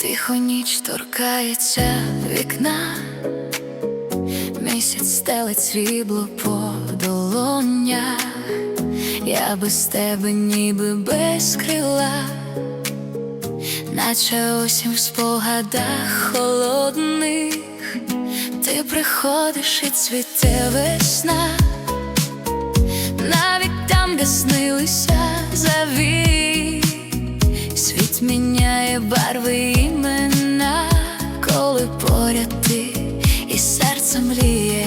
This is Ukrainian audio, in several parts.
Тихо ніч торкається вікна, місяць стелить срібло по долонях, я без тебе ніби без крила, наче осінь в спогадах холодних, ти приходиш і цвіте весна, навіть там, де снилися завій. Світ міняє барви ти і серце мріє.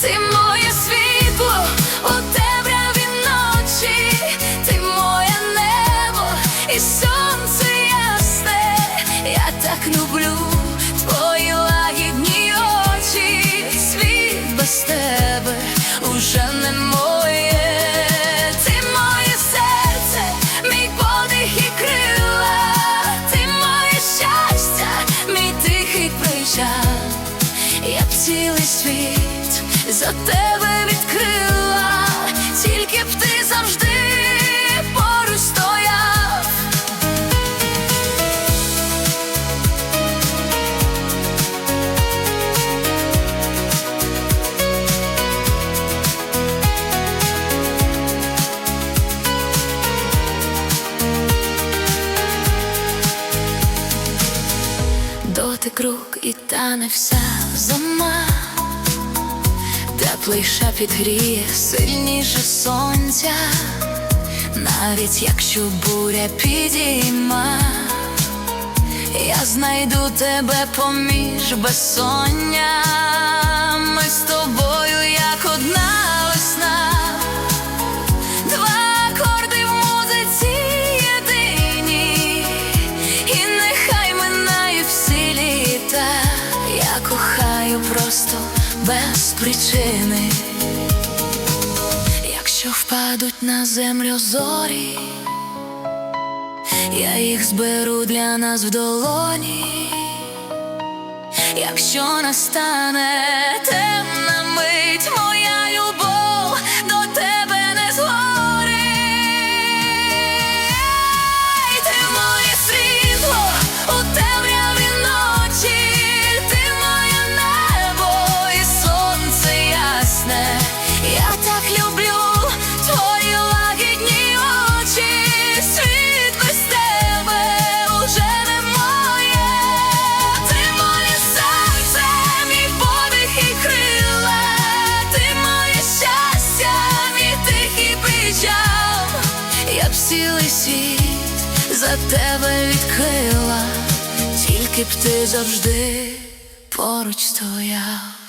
Ти моє світло у темряві ночі, ти моє небо і сонце ясне. Я так люблю твої лагідні очі. Світ без тебе уже не моє. Я б цілий світ за тебе відкрила, тільки б ти завжди поруч стояв. Дотик рук і тане вся зима, теплий шепіт гріє сильніше сонця, навіть якщо буря підійма, я знайду тебе поміж безсоння. Просто без причини. Якщо впадуть на землю зорі, я їх зберу для нас в долоні. Якщо настане темна мить, моя цілий світ за тебе відкрила, тільки б ти завжди поруч стояв.